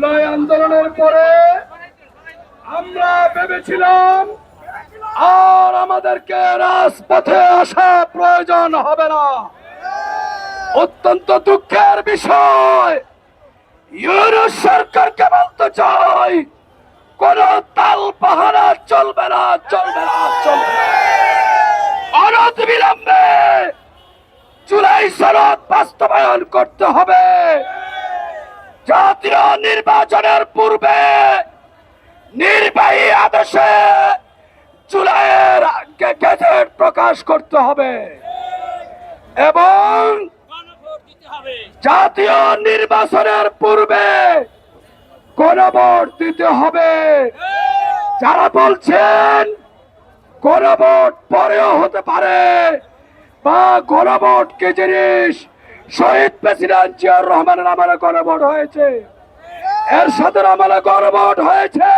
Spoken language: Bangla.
জুলাই আন্দোলনের পরে আমরা ভেবেছিলাম, আর আমাদেরকে রাজপথে আসা প্রয়োজন হবে না। অত্যন্ত দুঃখের বিষয় ইউরোপ সরকারকে বলতে চাই, কোন তাল পাহারা চলবে না চলবে না চলবে না। অনতি বিলম্বে জুলাই সনদ বাস্তবায়ন করতে হবে। জাতীয় নির্বাচনের পূর্বে নির্বাহী আদেশে জুলাইয়ের গেজেট প্রকাশ করতে হবে। এবং জাতীয় নির্বাচনের পূর্বে কোন ভোট দিতে হবে। যারা বলছেন কোন ভোট পরেও হতে পারে বা গণভোট কি জিনিস? শহীদ প্রেসিডেন্ট জিয়াউর রহমানের আমলে গণভোট হয়েছে? এর সাথে আমলে গর্বট হয়েছে।